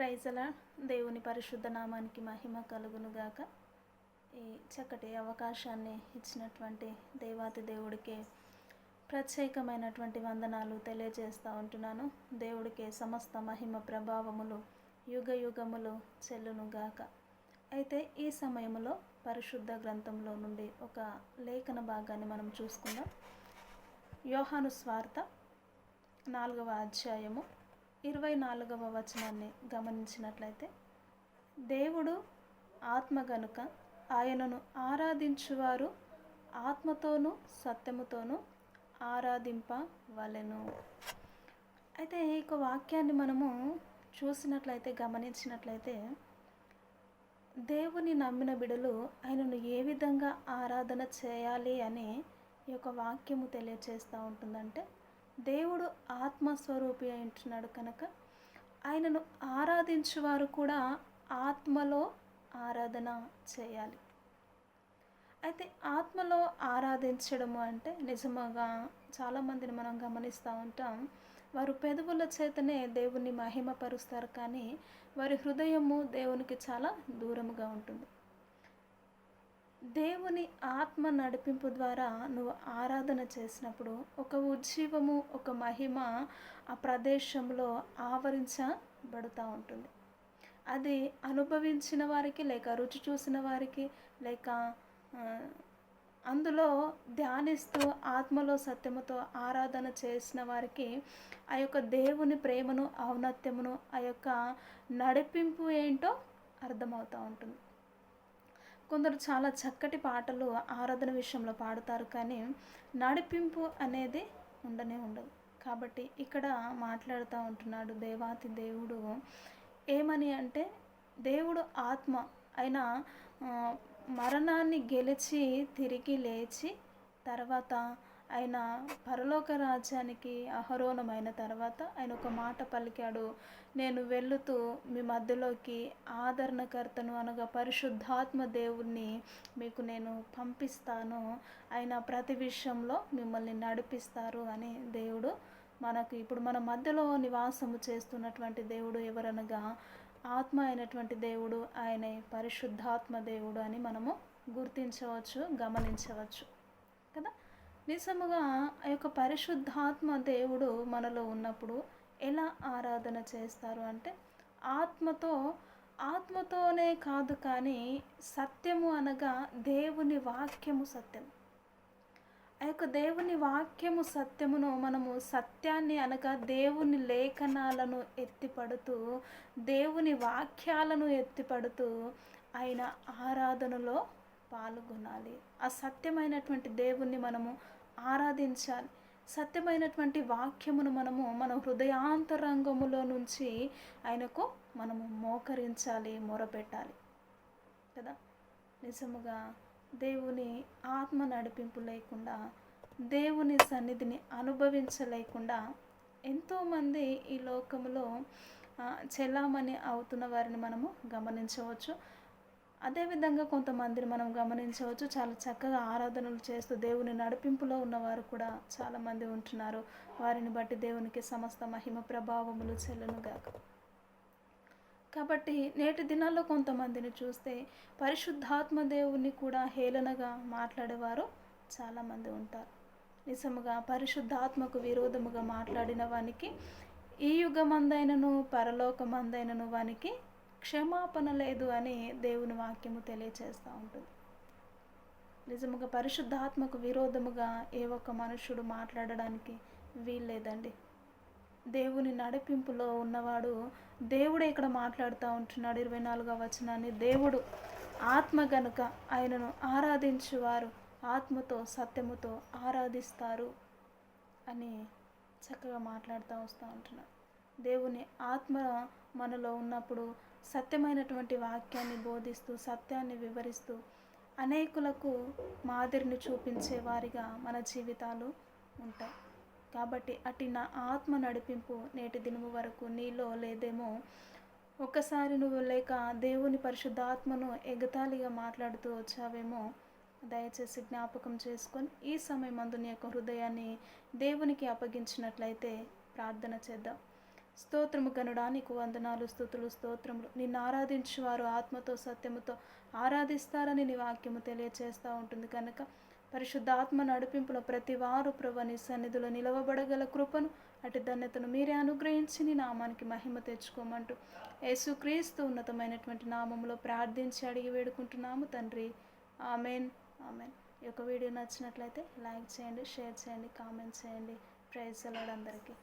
ప్రైజల దేవుని పరిశుద్ధ నామానికి మహిమ కలుగునుగాక. ఈ చక్కటి అవకాశాన్ని ఇచ్చినటువంటి దేవాతి దేవుడికి ప్రత్యేకమైనటువంటి వందనాలు తెలియజేస్తూ ఉంటున్నాను. దేవుడికి సమస్త మహిమ ప్రభావములు యుగ యుగములు చెల్లునుగాక. అయితే ఈ సమయంలో పరిశుద్ధ గ్రంథంలో నుండి ఒక లేఖన భాగాన్ని మనం చూసుకుందాం. యోహాను స్వార్థ నాలుగవ అధ్యాయము ఇరవై నాలుగవ వచనాన్ని గమనించినట్లయితే దేవుడు ఆత్మ గనుక ఆయనను ఆరాధించువారు ఆత్మతోనూ సత్యముతోనూ ఆరాధింపవలెను. అయితే ఈ యొక్క వాక్యాన్ని మనము చూసినట్లయితే గమనించినట్లయితే దేవుని నమ్మిన బిడలు ఆయనను ఏ విధంగా ఆరాధన చేయాలి అని ఈ యొక్క వాక్యము తెలియచేస్తూ ఉంటుందంటే దేవుడు ఆత్మస్వరూపి అంటున్నాడు కనుక ఆయనను ఆరాధించేవారు కూడా ఆత్మలో ఆరాధన చేయాలి. అయితే ఆత్మలో ఆరాధించడము అంటే నిజముగా చాలామందిని మనం గమనిస్తూ ఉంటాం. వారు పెదవుల చేతనే దేవుణ్ణి మహిమపరుస్తారు కానీ వారి హృదయము దేవునికి చాలా దూరముగా ఉంటుంది. దేవుని ఆత్మ నడిపింపు ద్వారా నువ్వు ఆరాధన చేసినప్పుడు ఒక ఉజ్జీవము ఒక మహిమ ఆ ప్రదేశంలో ఆవరించబడుతూ ఉంటుంది. అది అనుభవించిన వారికి లేక రుచి చూసిన వారికి లేక అందులో ధ్యానిస్తూ ఆత్మలో సత్యముతో ఆరాధన చేసిన వారికి ఆ యొక్క దేవుని ప్రేమను ఔన్నత్యమును ఆ యొక్క నడిపింపు ఏంటో అర్థమవుతూ ఉంటుంది. కొందరు చాలా చక్కటి పాటలు ఆరాధన విషయంలో పాడుతారు కానీ నడిపింపు అనేది ఉండనే ఉండదు. కాబట్టి ఇక్కడ మాట్లాడుతూ ఉంటున్నాడు దేవాతి దేవుడు. ఏమని అంటే దేవుడు ఆత్మ అయిన మరణాన్ని గెలిచి తిరిగి లేచి తర్వాత ఆయన పరలోక రాజ్యానికి అహరోణమైన తర్వాత ఆయన ఒక మాట పలికాడు. నేను వెళుతూ మీ మధ్యలోకి ఆదరణకర్తను అనగా పరిశుద్ధాత్మ దేవుణ్ణి మీకు నేను పంపిస్తాను. ఆయన ప్రతి విషయంలో మిమ్మల్ని నడిపిస్తారు అని దేవుడు మనకు ఇప్పుడు మన మధ్యలో నివాసము చేస్తున్నటువంటి దేవుడు ఎవరనగా ఆత్మ అయినటువంటి దేవుడు ఆయనే పరిశుద్ధాత్మ దేవుడు అని మనము గుర్తించవచ్చు గమనించవచ్చు. కదా? నిజముగా ఆ యొక్క పరిశుద్ధాత్మ దేవుడు మనలో ఉన్నప్పుడు ఎలా ఆరాధన చేస్తారు అంటే ఆత్మతో ఆత్మతోనే కాదు కానీ సత్యము అనగా దేవుని వాక్యము సత్యం. ఆ యొక్క దేవుని వాక్యము సత్యమును మనము సత్యాన్ని అనగా దేవుని లేఖనాలను ఎత్తిపడుతూ దేవుని వాక్యాలను ఎత్తిపడుతూ ఆయన ఆరాధనలో పాల్గొనాలి. ఆ సత్యమైనటువంటి దేవుణ్ణి మనము ఆరాధించాలి. సత్యమైనటువంటి వాక్యమును మనము మన హృదయాంతరంగములో నుంచి ఆయనకు మనము మోకరించాలి మొరపెట్టాలి. కదా? నిజముగా దేవుని ఆత్మ నడిపింపు లేకుండా దేవుని సన్నిధిని అనుభవించలేకుండా ఎంతోమంది ఈ లోకములో ఆ, చెల్లామణి అవుతున్న వారిని మనము గమనించవచ్చు. అదేవిధంగా కొంతమందిని మనం గమనించవచ్చు. చాలా చక్కగా ఆరాధనలు చేస్తూ దేవుని నడిపింపులో ఉన్నవారు కూడా చాలామంది ఉంటున్నారు. వారిని బట్టి దేవునికి సమస్త మహిమ ప్రభావములు చెల్లునుగాక. కాబట్టి నేటి దినాల్లో కొంతమందిని చూస్తే పరిశుద్ధాత్మ దేవుని కూడా హేళనగా మాట్లాడేవారు చాలామంది ఉంటారు. నిజముగా పరిశుద్ధాత్మకు విరోధముగా మాట్లాడిన వానికి ఈ యుగమందైనను పరలోకమందైనను వానికి క్షమాపణ లేదు అని దేవుని వాక్యము తెలియచేస్తూ ఉంటుంది. నిజముగా పరిశుద్ధాత్మకు విరోధముగా ఏ ఒక్క మనుషుడు మాట్లాడడానికి వీల్లేదండి. దేవుని నడిపింపులో ఉన్నవాడు దేవుడే ఇక్కడ మాట్లాడుతూ ఉంటున్నాడు. ఇరవై నాలుగవ వచనాన్ని దేవుడు ఆత్మ గనుక ఆయనను ఆరాధించువారు ఆత్మతో సత్యముతో ఆరాధిస్తారు అని చక్కగా మాట్లాడుతూ వస్తూ ఉంటున్నాడు. దేవుని ఆత్మ మనలో ఉన్నప్పుడు సత్యమైనటువంటి వాక్యాన్ని బోధిస్తూ సత్యాన్ని వివరిస్తూ అనేకులకు మాదిరిని చూపించే వారిగా మన జీవితాలు ఉంటాయి. కాబట్టి అటు నా ఆత్మ నడిపింపు నేటి దినము వరకు నీలో లేదేమో. ఒక్కసారి నువ్వు లేక దేవుని పరిశుద్ధాత్మను ఎగతాళిగా మాట్లాడుతూ వచ్చావేమో దయచేసి జ్ఞాపకం చేసుకొని ఈ సమయం అందుని యొక్క హృదయాన్ని దేవునికి అప్పగించినట్లయితే ప్రార్థన చేద్దాం. స్తోత్రము గనుడా నీకు వందనాలు స్థుతులు స్తోత్రములు. నిన్ను ఆరాధించు వారు ఆత్మతో సత్యముతో ఆరాధిస్తారని నీ వాక్యము తెలియచేస్తూ ఉంటుంది కనుక పరిశుద్ధాత్మ నడిపింపులో ప్రతి వారు ప్రభు నీ సన్నిధిలో నిలవబడగల కృపను అటు ధన్యతను మీరే అనుగ్రహించి నీ నామానికి మహిమ తెచ్చుకోమంటూ యేసుక్రీస్తు ఉన్నతమైనటువంటి నామంలో ప్రార్థించి అడిగి వేడుకుంటున్నాము. తండ్రి ఆమెన్ ఆమెన్. ఈ యొక్క వీడియో నచ్చినట్లయితే లైక్ చేయండి షేర్ చేయండి కామెంట్ చేయండి. ప్రైజ్ అందరికీ.